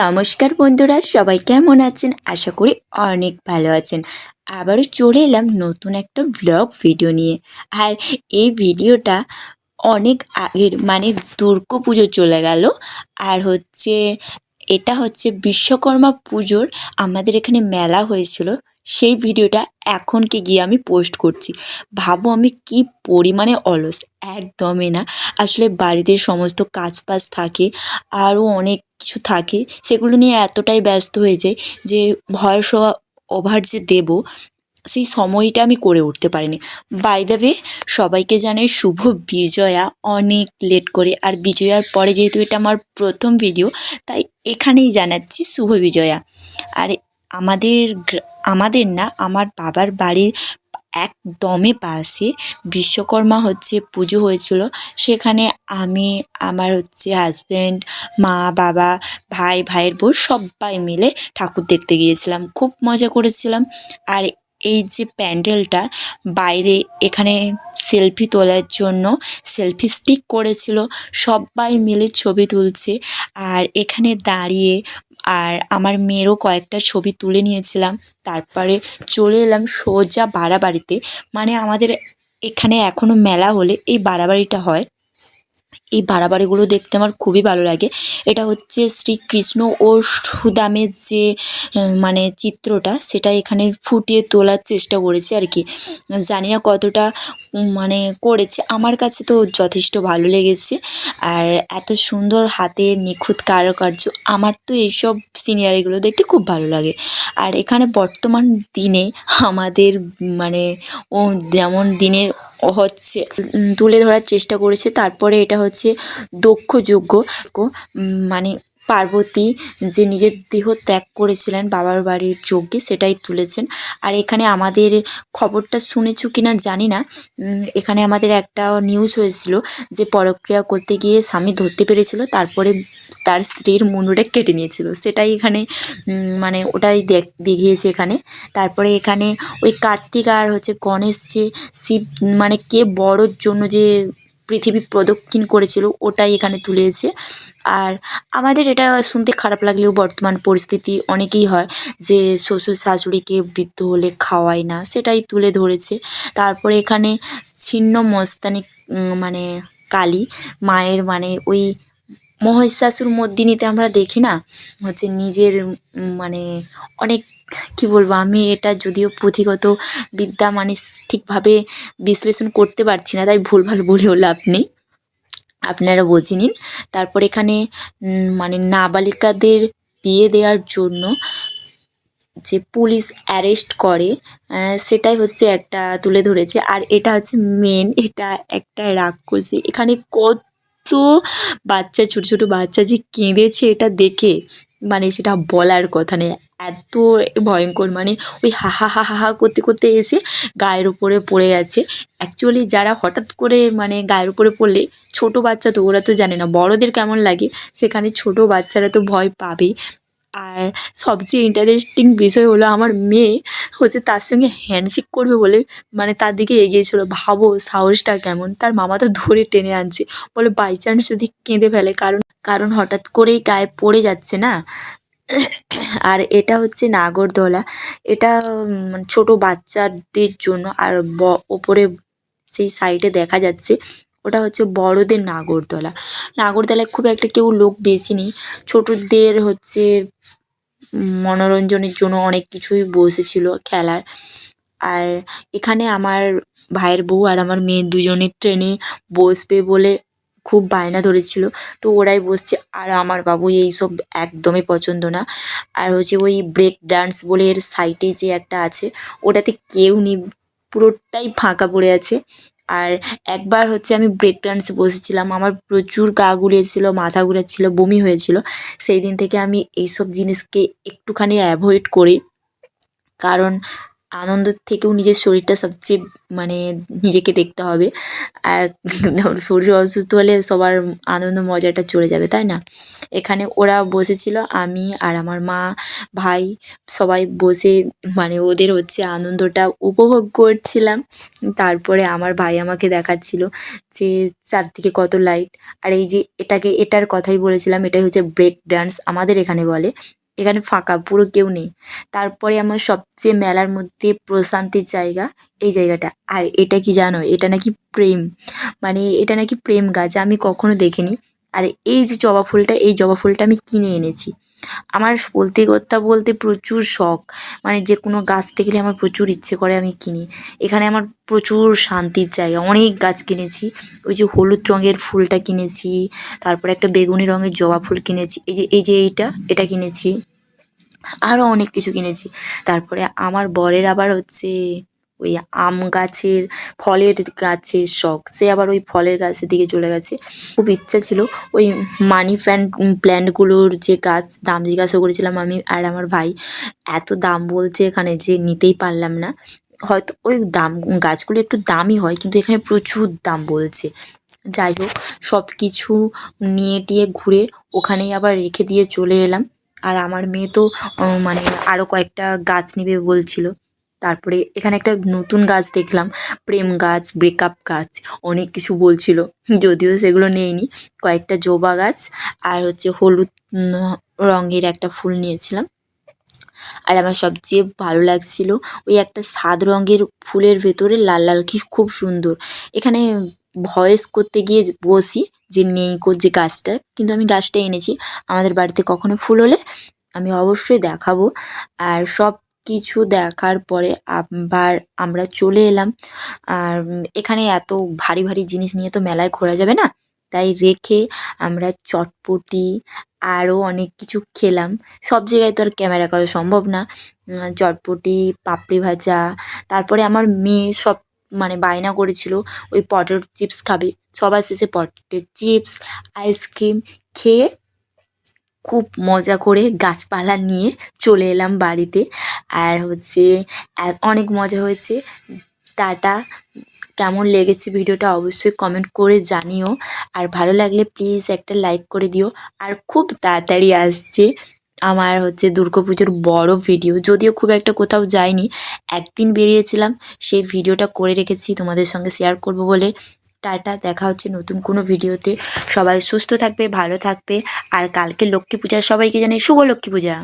নমস্কার বন্ধুরা, সবাই কেমন আছেন? আশা করি অনেক ভালো আছেন। আবারও চলে এলাম নতুন একটা ব্লগ ভিডিও নিয়ে। আর এই ভিডিওটা অনেক আগের মানে দুর্গা পুজো চলে গেল। আর হচ্ছে, এটা হচ্ছে বিশ্বকর্মা পুজোর আমাদের এখানে মেলা হয়েছিল। সেই ভিডিওটা এখনকে গিয়ে আমি পোস্ট করছি। ভাবো আমি কি পরিমাণে অলস, একদমই না। আসলে বাড়িতে সমস্ত কাজ বাজ থাকে। আরও অনেক কিছু থাকে, সেগুলো নিয়ে এতটাই ব্যস্ত হয়ে যাই যে ভয়েস ওভার যে দেবো, সেই সময়টা আমি করে উঠতে পারিনি। বাই দ্য ওয়ে সবাইকে জানাই শুভ বিজয়া, অনেক লেট করে। আর বিজয়ার পরে যেহেতু এটা আমার প্রথম ভিডিও তাই এখানেই জানাচ্ছি শুভ বিজয়া। আর আমাদের আমাদের না, আমার বাবার বাড়ির একদমই পাশে বিশ্বকর্মা হচ্ছে পুজো হয়েছিল। সেখানে আমি, আমার হচ্ছে হাজব্যান্ড মা, বাবা, ভাই, ভাইয়ের বউ সবাই মিলে ঠাকুর দেখতে গিয়েছিলাম। খুব মজা করেছিলাম। আর এই যে প্যান্ডেলটা বাইরে এখানে সেলফি তোলার জন্য সেলফি স্টিক করেছিল। সবাই মিলে ছবি তুলছে। আর এখানে দাঁড়িয়ে আর আমার মেয়েরও কয়েকটা ছবি তুলে নিয়েছিলাম। তারপরে চলে এলাম সোজা বাড়াবাড়িতে মানে আমাদের এখানে এখনও মেলা হলে এই বাড়াবাড়িটা হয়। এই বাড়াবাড়িগুলো দেখতে আমার খুবই ভালো লাগে। এটা হচ্ছে শ্রীকৃষ্ণ ও সুদামের যে মানে চিত্রটা, সেটা এখানে ফুটিয়ে তোলার চেষ্টা করেছে আর কি। জানি না কতটা মানে করেছে। আমার কাছে তো যথেষ্ট ভালো লেগেছে। আর এত সুন্দর হাতে নিখুঁত কারুকার্য, আমার তো এইসব সিনারিগুলো দেখতে খুব ভালো লাগে। আর এখানে বর্তমান দিনে আমাদের মানে ও যেমন দিনের হচ্ছে তুলে ধরার চেষ্টা করেছে। তারপরে এটা হচ্ছে দক্ষ যোগ্য মানে পার্বতী যে নিজের দেহ ত্যাগ করেছিলেন বাবার বাড়ির যজ্ঞে, সেটাই তুলেছেন। আর এখানে আমাদের খবরটা শুনেছো কি না জানি না। এখানে আমাদের একটা নিউজ হয়েছিল যে পরক্রিয়া করতে গিয়ে স্বামী ধরতে পেরেছিল, তারপরে তার স্ত্রীর মুন্ডুটা কেটে নিয়েছিল। সেটাই এখানে মানে ওটাই দেখ, দেখিয়েছে এখানে। তারপরে এখানে ওই কার্তিক আর হচ্ছে গণেশ যে শিব মানে কে বড়োর জন্য যে পৃথিবী প্রদক্ষিণ করেছিল, ওটাই এখানে তুলেছে আর আমাদের এটা শুনতে খারাপ লাগলেও বর্তমান পরিস্থিতি অনেকেই হয় যে শ্বশুর শাশুড়িকে বৃদ্ধ হলে খাওয়ায় না, সেটাই তুলে ধরেছে। তারপরে এখানে ছিন্ন মস্তানি মানে কালী, মায়ের মানে ওই মহিষাসুর মর্দিনীতে আমরা দেখি না? হচ্ছে নিজের মানে অনেক, কি বলব, আমি এটা যদিও পুঁথিগত বিদ্যা মানে ঠিকভাবে বিশ্লেষণ করতে পারছি না, তাই ভুলভাল বলেও লাভ নেই। আপনারা বুঝে নিন। তারপর এখানে মানে নাবালিকাদের বিয়ে দেওয়ার জন্য যে পুলিশ অ্যারেস্ট করে সেটাই হচ্ছে একটা তুলে ধরেছে। আর এটা হচ্ছে মেন এটা একটা রাক্ষসী। এখানে কত বাচ্চা, ছোটো ছোটো বাচ্চা যে কেঁদেছে এটা দেখে মানে সেটা বলার কথা নেই। এত ভয়ঙ্কর মানে ওই হা হা হা হা করতে করতে এসে গায়ের উপরে পড়ে গেছে। অ্যাকচুয়ালি যারা হঠাৎ করে মানে গায়ের উপরে পড়লে, ছোট বাচ্চা তো ওরা তো জানে না, বড়দের কেমন লাগে? সেখানে ছোট বাচ্চারা তো ভয় পাবেই। আর সবচেয়ে ইন্টারেস্টিং বিষয় হলো আমার মেয়ে হচ্ছে তার সঙ্গে হ্যান্ডশেক করবে বলে মানে তার দিকে এগিয়েছিল। ভাবো সাহসটা কেমন? তার মামা তো ধরে টেনে আনছে। বলে বাই চান্স যদি কেঁদে ফেলে, কারণ কারণ হঠাৎ করেই গায়ে পড়ে যাচ্ছে না। আর এটা হচ্ছে নাগরদোলা। এটা ছোট বাচ্চাদের জন্য আর ওপরে সেই সাইডে দেখা যাচ্ছে। ওটা হচ্ছে বড়দের নাগরদোলা। নাগরদোলায় খুব একটা কেউ লোক বেশি নেই। ছোটদের হচ্ছে মনোরঞ্জনের জন্য অনেক কিছুই বসেছিল খেলার। আর এখানে আমার ভাইয়ের বউ আর আমার মেয়ে দুজনের ট্রেনে বসবে বলে খুব বায়না ধরেছিল। তো ওরাই বসছে আর আমার বাবু এইসব একদমই পছন্দ না। আর হচ্ছে ওই ব্রেক ডান্স বলে এর সাইডে যে একটা আছে, ওটাতে কেউ নেই, পুরোটাই ফাঁকা পড়ে আছে। আর একবার হচ্ছে আমি ব্রেক ডান্স বসেছিলাম, আমার প্রচুর গা গুলিয়েছিল, মাথা ঘুরেছিল বমি হয়েছিল। সেই দিন থেকে আমি এইসব জিনিসকে একটুখানি অ্যাভয়েড করি। কারণ আনন্দের থেকেও নিজের শরীরটা সবচেয়ে মানে নিজেকে দেখতে হবে। আর শরীর অসুস্থ হলে সবার আনন্দ মজাটা চলে যাবে, তাই না? এখানে ওরা বসেছিল, আমি আর আমার মা, ভাই সবাই বসে মানে ওদের হচ্ছে আনন্দটা উপভোগ করছিলাম। তারপরে আমার ভাই আমাকে দেখাচ্ছিল যে চারদিকে কত লাইট আর এই যে এটাকে, এটার কথাই বলেছিলাম, এটাই হচ্ছে ব্রেক ডান্স আমাদের এখানে বলে। এখানে ফাঁকা, পুরো কেউ নেই। তারপরে আমার সবচেয়ে মেলার মধ্যে প্রশান্তির জায়গা, এই জায়গাটা। আর এটা কি জানো? এটা নাকি প্রেম। মানে এটা নাকি প্রেম গাছ, আমি কখনো দেখিনি। আর এই যে জবা ফুলটা, এই জবা ফুলটা আমি কিনে এনেছি। আমার বলতে কথা বলতে প্রচুর শখ। মানে যে কোনো গাছ দেখলে আমার প্রচুর ইচ্ছে করে আমি কিনি। এখানে আমার প্রচুর শান্তির জায়গা। অনেক গাছ কিনেছি। ওই যে হলুদ রঙের ফুলটা কিনেছি। তারপরে একটা বেগুনি রঙের জবা ফুল কিনেছি। এই যে এই যে এইটা, এটা কিনেছি। আরও অনেক কিছু কিনেছি। তারপরে আমার বরের আবার হচ্ছে ওই আম গাছের, ফলের গাছের শখ। সে আবার ওই ফলের গাছের দিকে চলে গেছে। খুব ইচ্ছা ছিল ওই মানি প্ল্যান্ট প্ল্যান্টগুলোর যে গাছ, দাম জিজ্ঞাসা করেছিলাম আমি আর আমার ভাই। এত দাম বলছে এখানে যে নিতেই পারলাম না। হয়তো ওই দাম, গাছগুলো একটু দামই হয়, কিন্তু এখানে প্রচুর দাম বলছে। যাই হোক সব কিছু নিয়ে টিয়ে ঘুরে ওখানেই আবার রেখে দিয়ে চলে এলাম। আর আমার মেয়ে তো মানে আরও কয়েকটা গাছ নেবে বলছিল। তারপরে এখানে একটা নতুন গাছ দেখলাম, প্রেম গাছ ব্রেকআপ গাছ, অনেক কিছু বলছিল, যদিও সেগুলো নেইনি, কয়েকটা জবা গাছ আর হচ্ছে হলুদ রঙের একটা ফুল নিয়েছিলাম। আর আমার সবচেয়ে ভালো লাগছিল ওই একটা সাদ রঙের ফুলের ভেতরে লাল লাল কি খুব সুন্দর। এখানে ভয়েস করতে গিয়ে বসি যে নেই যে গাছটা, কিন্তু আমি গাছটা এনেছি। আমাদের বাড়িতে কখনো ফুল হলে আমি অবশ্যই দেখাবো। আর সব কিছু দেখার পরে আবার আমরা চলে এলাম। আর এখানে এত ভারী ভারী জিনিস নিয়ে তো মেলায় ঘোরা যাবে না। তাই রেখে আমরা চটপটি আরও অনেক কিছু খেলাম। সব জায়গায় তো আর ক্যামেরা করা সম্ভব না। চটপটি, পাপড়ি ভাজা, তারপরে আমার মেয়ে সব মানে বায়না করেছিল, ওই পটেটো চিপস খাবে। সবার শেষে পটেটো চিপস, আইসক্রিম খেয়ে খুব মজা করে গাছপালা নিয়ে চলে এলাম বাড়িতে। আর হচ্ছে অনেক মজা হয়েছে। টাটা। কেমন লেগেছে ভিডিওটা অবশ্যই কমেন্ট করে জানিও। আর ভালো লাগলে প্লিজ একটা লাইক করে দিও। আর খুব তাড়াতাড়ি আসছে আমার হচ্ছে দুর্গাপুজোর বড় ভিডিও যদিও খুব একটা কোথাও যাইনি, একদিন বেরিয়েছিলাম, সেই ভিডিওটা করে রেখেছি। তোমাদের সঙ্গে শেয়ার করব বলে টাটা, দেখা হচ্ছে নতুন কোনো ভিডিওতে। সবাই সুস্থ থাকবে, ভালো থাকবে, আর কালকে লক্ষ্মী পূজা, সবাইকে জানাই শুভ লক্ষ্মী পূজা।